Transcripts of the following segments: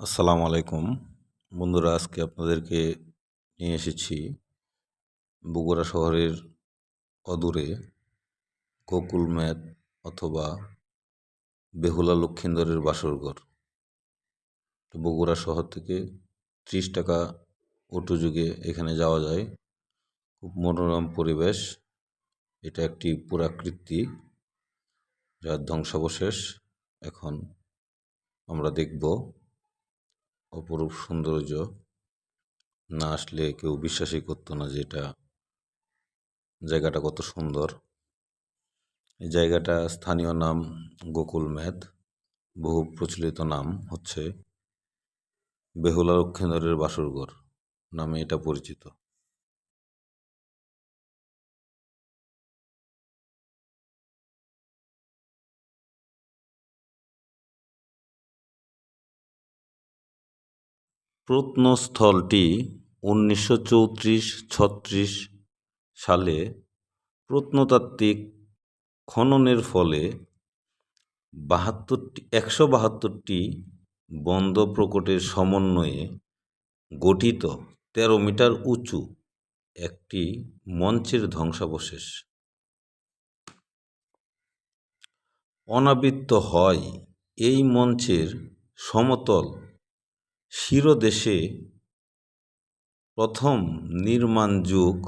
আসসালামু আলাইকুম। বন্ধুরা, আজকে আপনাদেরকে নিয়ে এসেছি বগুড়া শহরের অদূরে গোকুল ম্যাথ অথবা বেহুলা লক্ষিন্দরের বাসরঘর। বগুড়া শহর থেকে ত্রিশ টাকা অটো যুগে এখানে যাওয়া যায়। খুব মনোরম পরিবেশ। এটা একটি পুরাকৃতি যার ধ্বংসাবশেষ এখন আমরা দেখব। অপরূপ সৌন্দর্য না আসলে কেউ বিশ্বাসই করতো না যে এটা জায়গাটা কত সুন্দর। এই জায়গাটা স্থানীয় নাম গোকুল ম্যাথ বহু প্রচলিত নাম হচ্ছে বেহুলা রক্ষেন্দরের বাসরঘর নামে এটা পরিচিত। প্রত্নস্থলটি উনিশশো চৌত্রিশ ছত্রিশ সালে প্রত্নতাত্ত্বিক খননের ফলে বাহাত্তরটি একশো বাহাত্তরটি বন্ধ প্রকটের সমন্বয়ে গঠিত তেরো মিটার উঁচু একটি মঞ্চের ধ্বংসাবশেষ। অনাবৃত্ত হয়। এই মঞ্চের সমতল শিরদেশে প্রথম নির্মাণ যুগ,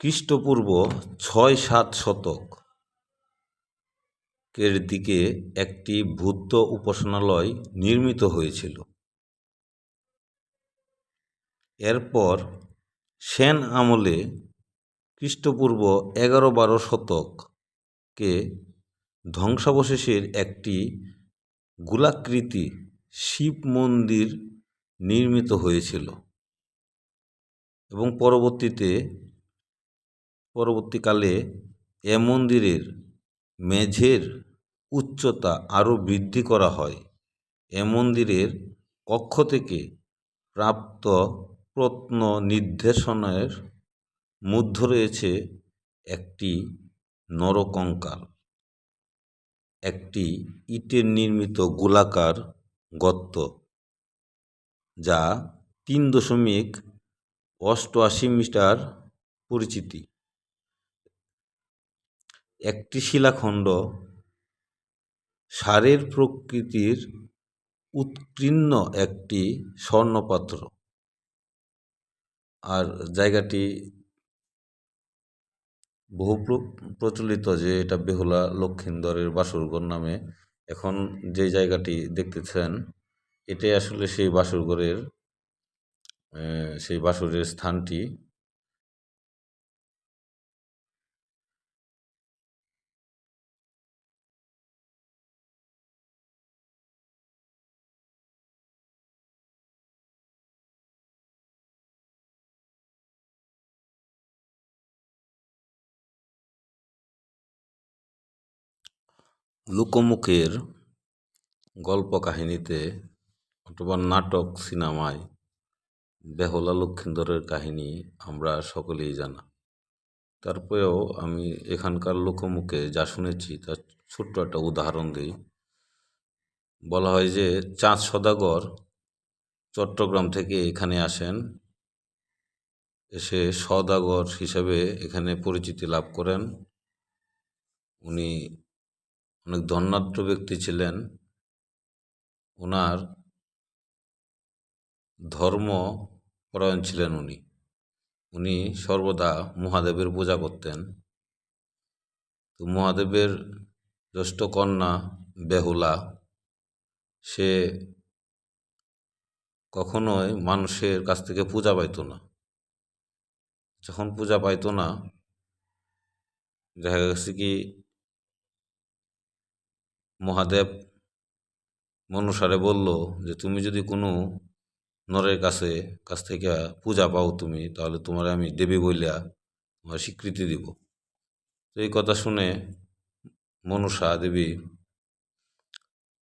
খ্রিস্টপূর্ব ছয় সাত শতক। এর দিকে একটি বুদ্ধ উপাসনালয় নির্মিত হয়েছিল। এরপর সেন আমলে খ্রিস্টপূর্ব এগারো বারো শতককে ধ্বংসাবশেষের একটি গোলাকৃতি শিব মন্দির নির্মিত হয়েছিল। এবং পরবর্তীতে, পরবর্তীকালে এ মন্দিরের মেঝের উচ্চতা আরও বৃদ্ধি করা হয়। এ মন্দিরের কক্ষ থেকে প্রাপ্ত প্রত্ন নির্দেশনের মধ্যে রয়েছে একটি নরকঙ্কাল। একটি ইটের নির্মিত গোলাকার গর্ত যা তিন দশমিক অষ্টআশি মিটার পরিচিতি। একটি শিলাখণ্ড সারের প্রকৃতির উৎকীর্ণ একটি স্বর্ণপাত্র। আর জায়গাটি বহু প্রচলিত যে এটা বেহুলা লক্ষিন্দরের বাসুরঘর নামে এখন যে জায়গাটি দেখতেছেন এটাই আসলে সেই বাসরঘরের সেই বাসরের স্থানটি। লোকমুখের গল্প কাহিনীতে অথবা নাটক সিনেমায় বেহলা লক্ষিন্দরের কাহিনী আমরা সকলেই জানা। তারপরেও আমি এখানকার লোকমুখে যা শুনেছি তার ছোট্ট একটা উদাহরণ দিই। বলা হয় যে চাঁদ সদাগর চট্টগ্রাম থেকে এখানে আসেন, এসে সদাগর হিসাবে এখানে পরিচিতি লাভ করেন। উনি অনেক ধন্যাঢ্য ব্যক্তি ছিলেন, ওনার ধর্ম পরায়ণ ছিলেন উনি। উনি সর্বদা মহাদেবের পূজা করতেন। তো মহাদেবের জ্যেষ্ঠ কন্যা বেহুলা, সে কখনোই মানুষের কাছ থেকে পূজা পাইত না। যখন পূজা পাইত না, দেখা গেছে কি মহাদেব মনুসারে বলল যে, তুমি যদি কোনো নরের কাছে, কাছ থেকে পূজা পাও তুমি, তাহলে তোমার আমি দেবী বইলা তোমার স্বীকৃতি দিব। তো এই কথা শুনে মনুষা দেবী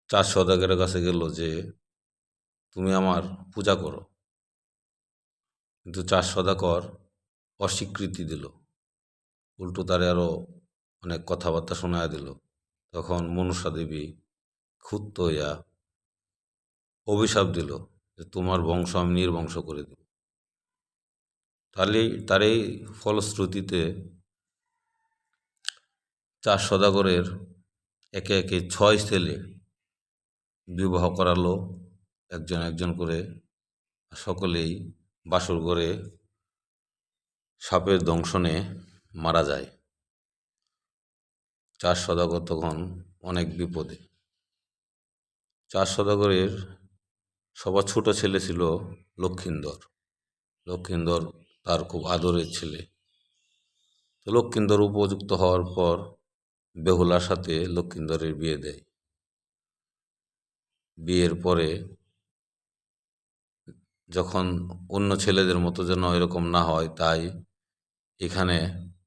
চার সদাগরের কাছে গেল যে, তুমি আমার পূজা করো। কিন্তু চার সদাকর অস্বীকৃতি দিল। উল্টো তারে আরও অনেক কথাবার্তা শোনায় দিল। তখন মনসা দেবী ক্ষুব্ধ হইয়া অভিশাপ দিল যে তোমার বংশ আমি নির্বংশ করে দেব। তাহলে তার এই ফলশ্রুতিতে চার সদাগরের একে একে ছয় ছেলে বিবাহ করালো, একজন একজন করে সকলেই বাসর ঘরে সাপের দংশনে মারা যায়। চার সদাগর তখন অনেক বিপদে। চার সদাগরের সবার ছোট ছেলে ছিল লক্ষিন্দর। লক্ষিন্দর তার খুব আদরের ছেলে। তো লক্ষিন্দর উপযুক্ত হওয়ার পর বেহুলার সাথে লক্ষিন্দরের বিয়ে দেয়। বিয়ের পরে যখন অন্য ছেলেদের মতো যেন এরকম না হয়, তাই এখানে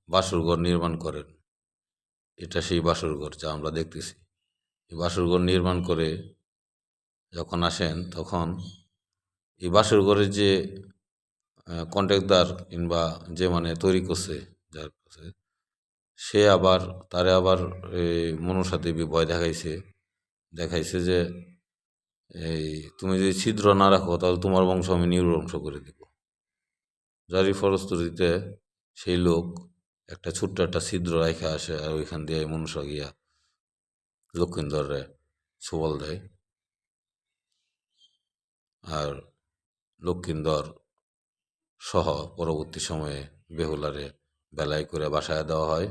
বাসরঘর নির্মাণ করেন। এটা সেই বাসরঘর যা আমরা দেখতেছি। এই বাসরঘর নির্মাণ করে যখন আসেন, তখন এই বাসরঘরের যে কন্ট্রাক্টদার কিংবা যে মানে তৈরি করছে, যার কাছে, সে আবার, তারে আবার এই মনসা দেবী ভয় দেখাইছে। দেখাইছে যে, এই তুমি যদি ছিদ্র না রাখো, তাহলে তোমার বংশ আমি নির্বংশ করে দেব। যারই ফলশ্রুতিতে সেই লোক একটা ছোট্ট একটা ছিদ্র রেখে আসে আর ওইখান দিয়ে মনুষ্য গিয়া লক্ষিন্দরে সবল দেয়। আর লক্ষিন্দর সহ পরবর্তী সময়ে বেহুলারে বেলায় করে বাসায় দেওয়া হয়।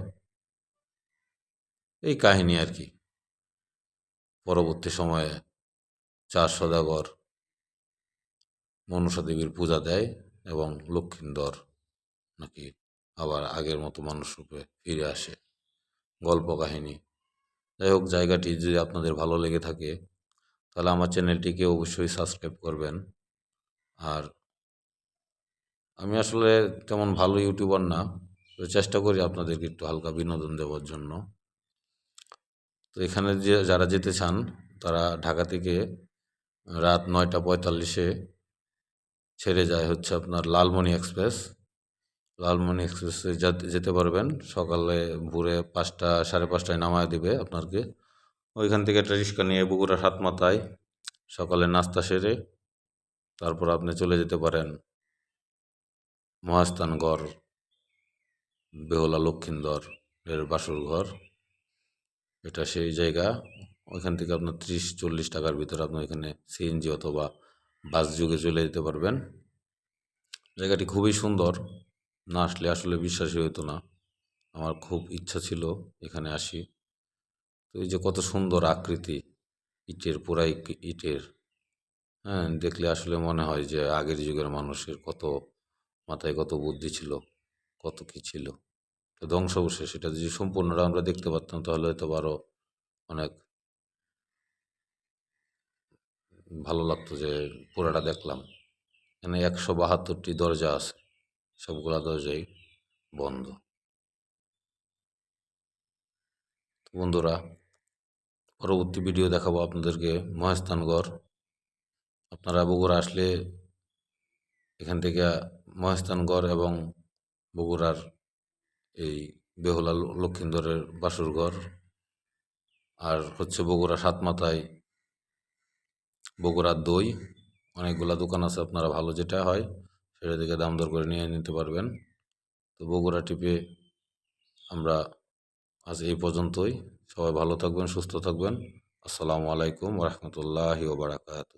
এই কাহিনী আর কি। পরবর্তী সময়ে চার সদাগর মনসা দেবীর পূজা দেয় এবং লক্ষিন্দর নাকি আবার আগের মতো মানুষ রূপে ফিরে আসে। গল্প কাহিনী। যাই হোক, জায়গাটি যদি আপনাদের ভালো লেগে থাকে, তাহলে আমার চ্যানেলটিকে অবশ্যই সাবস্ক্রাইব করবেন। আর আমি আসলে তেমন ভালো ইউটিউবার না, তো চেষ্টা করি আপনাদেরকে একটু হালকা বিনোদন দেওয়ার জন্য। তো এখানে যে, যারা যেতে চান, তারা ঢাকা থেকে রাত নয়টা পঁয়তাল্লিশে ছেড়ে যায় হচ্ছে আপনার লালমণি এক্সপ্রেস। লালমণি এক্সপ্রেসে যেতে পারবেন। সকালে ভোরে পাঁচটা, সাড়ে পাঁচটায় নামায় দেবে আপনাকে। ওইখান থেকে একটা রিক্সা নিয়ে বগুড়া সাত মাথায় সকালে নাস্তা সেরে তারপর আপনি চলে যেতে পারেন মহাস্থানগড়, বেহলা, লক্ষিন্দর এর বাসুর ঘর। এটা সেই জায়গা। ওইখান থেকে আপনার ত্রিশ, চল্লিশ টাকার ভিতরে আপনি ওইখানে সিএনজি অথবা বাস যুগে চলে যেতে পারবেন। জায়গাটি খুবই সুন্দর। না আসলে আসলে বিশ্বাসই হতো না। আমার খুব ইচ্ছা ছিল এখানে আসি। তো এই যে কত সুন্দর আকৃতি, ইটের পুরাই ইটের। হ্যাঁ দেখলে আসলে মনে হয় যে আগের যুগের মানুষের কত মাথায় কত বুদ্ধি ছিল, কত কী ছিল। তো ধ্বংসাবশেষ সেটা যদি সম্পূর্ণটা আমরা দেখতে পারতাম তাহলে হয়তো আরও অনেক ভালো লাগতো যে পুরাটা দেখলাম। এখানে একশো বাহাত্তরটি দরজা আছে। সবগুলা দরজাই বন্ধ। বন্ধুরা, পরবর্তী ভিডিও দেখাবো আপনাদেরকে মহেস্থানগড়। আপনারা বগুড়া আসলে এখান থেকে মহেস্থানগড় এবং বগুড়ার এই বেহুলা লক্ষিন্দরের বাসুরঘর আর হচ্ছে বগুড়া সাতমাথায় বগুড়ার দই। অনেকগুলা দোকান আছে, আপনারা ভালো যেটা হয় সেটা থেকে দাম দর করে নিয়ে নিতে পারবেন। তো বগুড়া টিপে আমরা আজ এই পর্যন্তই। সবাই ভালো থাকবেন, সুস্থ থাকবেন। আসসালামু আলাইকুম রহমতুল্লাহি ওবরাকাতু